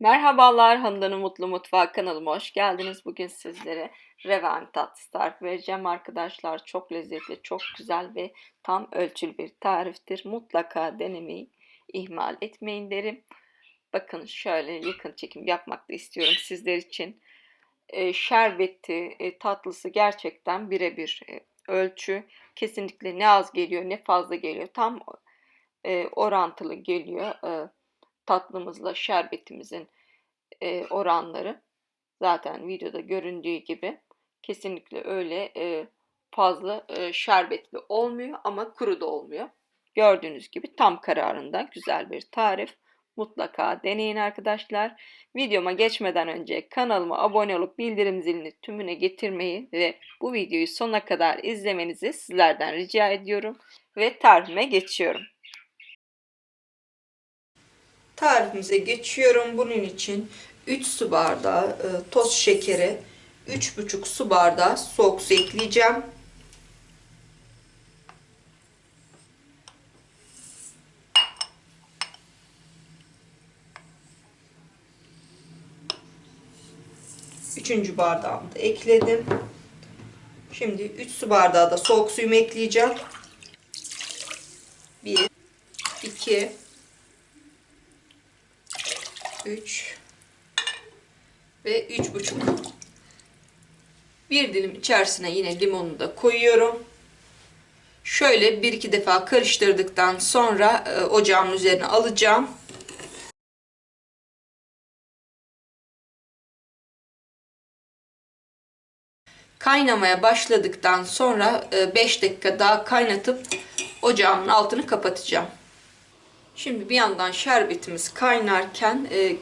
Merhabalar Handan'ın Mutlu Mutfağı kanalıma hoş geldiniz. Bugün sizlere reven tatlısı tarifi vereceğim arkadaşlar. Çok lezzetli, çok güzel ve tam ölçülü bir tariftir. Mutlaka denemeyi ihmal etmeyin derim. Bakın şöyle yakın çekim yapmak da istiyorum sizler için. E, şerbeti, e, tatlısı gerçekten birebir e, ölçü. Kesinlikle ne az geliyor ne fazla geliyor. Tam e, orantılı geliyor. E, tatlımızla şerbetimizin e, oranları zaten videoda göründüğü gibi kesinlikle öyle e, fazla e, şerbetli olmuyor ama kuru da olmuyor. Gördüğünüz gibi tam kararında güzel bir tarif. Mutlaka deneyin arkadaşlar. Videoma geçmeden önce kanalıma abone olup bildirim zilini tümüne getirmeyi ve bu videoyu sonuna kadar izlemenizi sizlerden rica ediyorum. Ve tarifime geçiyorum. Tarifimize geçiyorum. Bunun için 3 su bardağı e, toz şekeri, 3,5 su bardağı soğuk su ekleyeceğim. Üçüncü bardağımı da ekledim. Şimdi 3 su bardağı da soğuk suyumu ekleyeceğim. 1 2 3 ve 3,5 bir dilim içerisine yine limonu da koyuyorum. Şöyle bir iki defa karıştırdıktan sonra e, ocağın üzerine alacağım. Kaynamaya başladıktan sonra 5 dakika daha kaynatıp ocağımın altını kapatacağım. Şimdi bir yandan şerbetimiz kaynarken e,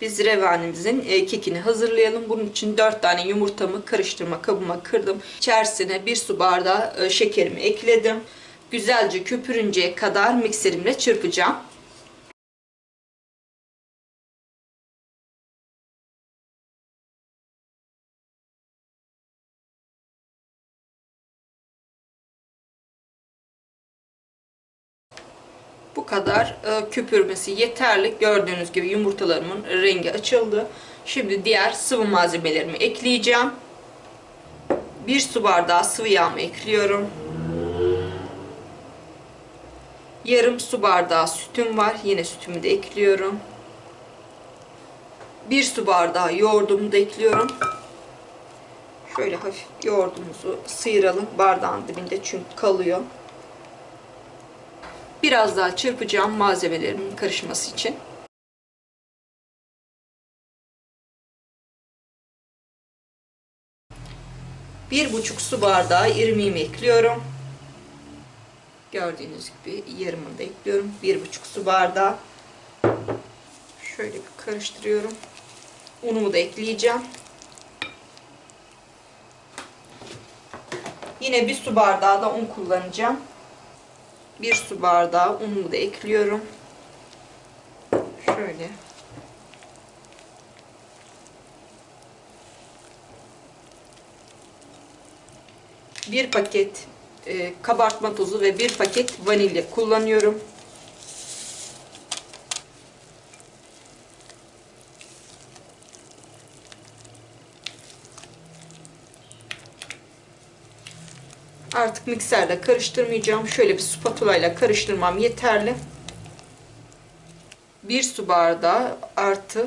biz revanimizin e, kekini hazırlayalım. Bunun için 4 tane yumurtamı karıştırma kabıma kırdım. İçerisine 1 su bardağı e, şekerimi ekledim. Güzelce köpürünceye kadar mikserimle çırpacağım. Bu kadar e, köpürmesi yeterli. Gördüğünüz gibi yumurtalarımın rengi açıldı. Şimdi diğer sıvı malzemelerimi ekleyeceğim. Bir su bardağı sıvı yağımı ekliyorum. Yarım su bardağı sütüm var. Yine sütümü de ekliyorum. Bir su bardağı yoğurdumu da ekliyorum. Şöyle hafif yoğurdumuzu sıyıralım. Bardağın dibinde çünkü kalıyor. Biraz daha çırpacağım malzemelerimin karışması için. Bir buçuk su bardağı irmiğimi ekliyorum. Gördüğünüz gibi yarımını da ekliyorum. Bir buçuk su bardağı. Şöyle bir karıştırıyorum. Unumu da ekleyeceğim. Yine bir su bardağı da un kullanacağım. Bir su bardağı unumu da ekliyorum. Şöyle. Bir paket e, kabartma tozu ve bir paket vanilya kullanıyorum. Artık mikserle karıştırmayacağım. Şöyle bir spatula ile karıştırmam yeterli. Bir su bardağı artı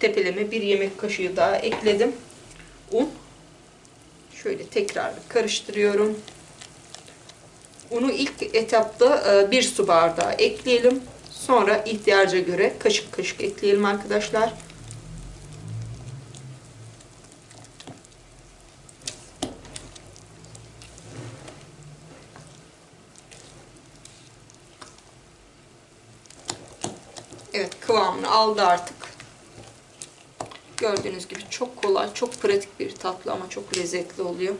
tepeleme bir yemek kaşığı daha ekledim. Un. Şöyle tekrar karıştırıyorum. Unu ilk etapta e, bir su bardağı ekleyelim. Sonra ihtiyaca göre kaşık kaşık ekleyelim arkadaşlar. Evet kıvamını aldı artık. Gördüğünüz gibi çok kolay, çok pratik bir tatlı ama çok lezzetli oluyor.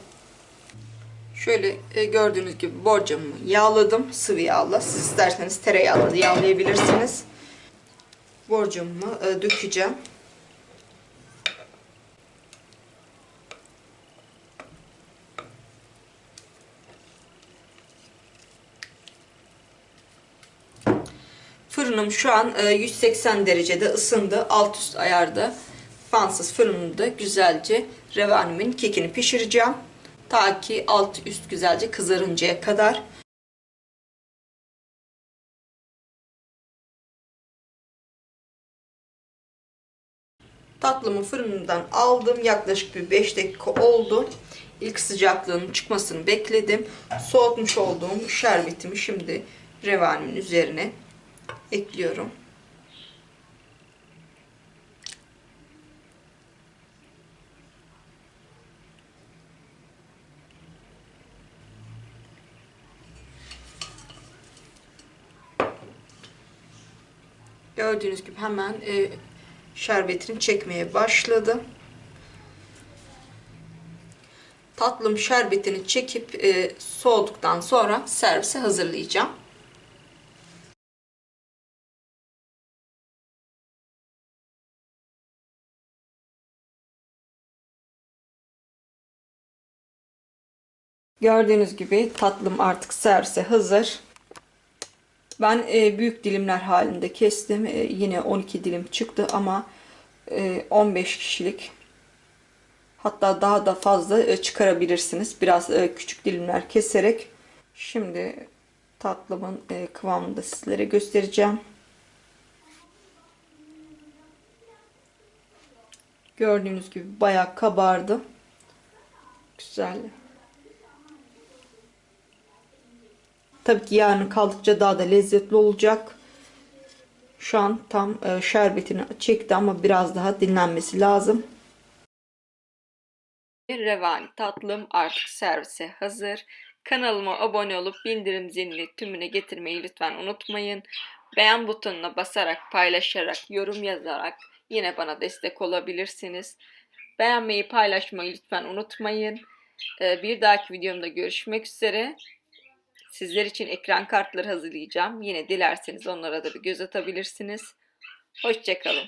Şöyle e, gördüğünüz gibi borcamımı yağladım sıvı yağla. Siz isterseniz tereyağla da yağlayabilirsiniz. Borcamımı e, dökeceğim. Fırınım şu an e, 180 derecede ısındı. Alt üst ayarda. Fansız fırınımda güzelce revanimin kekini pişireceğim. Ta ki alt üst güzelce kızarıncaya kadar. Tatlımı fırınımdan aldım. Yaklaşık bir 5 dakika oldu. İlk sıcaklığının çıkmasını bekledim. Soğutmuş olduğum şerbetimi şimdi revanimin üzerine ekliyorum. Gördüğünüz gibi hemen e, şerbetini çekmeye başladı. Tatlım şerbetini çekip e, soğuduktan sonra servise hazırlayacağım. Gördüğünüz gibi tatlım artık servise hazır. Ben e, büyük dilimler halinde kestim. E, yine 12 dilim çıktı ama e, 15 kişilik hatta daha da fazla e, çıkarabilirsiniz. Biraz e, küçük dilimler keserek. Şimdi tatlımın e, kıvamını da sizlere göstereceğim. Gördüğünüz gibi bayağı kabardı. Güzel. Tabii ki yarın kaldıkça daha da lezzetli olacak. Şu an tam e, şerbetini çekti ama biraz daha dinlenmesi lazım. Revani tatlım artık servise hazır. Kanalıma abone olup bildirim zilini tümüne getirmeyi lütfen unutmayın. Beğen butonuna basarak, paylaşarak, yorum yazarak yine bana destek olabilirsiniz. Beğenmeyi, paylaşmayı lütfen unutmayın. E, Bir dahaki videomda görüşmek üzere. Sizler için ekran kartları hazırlayacağım. Yine dilerseniz onlara da bir göz atabilirsiniz. Hoşçakalın.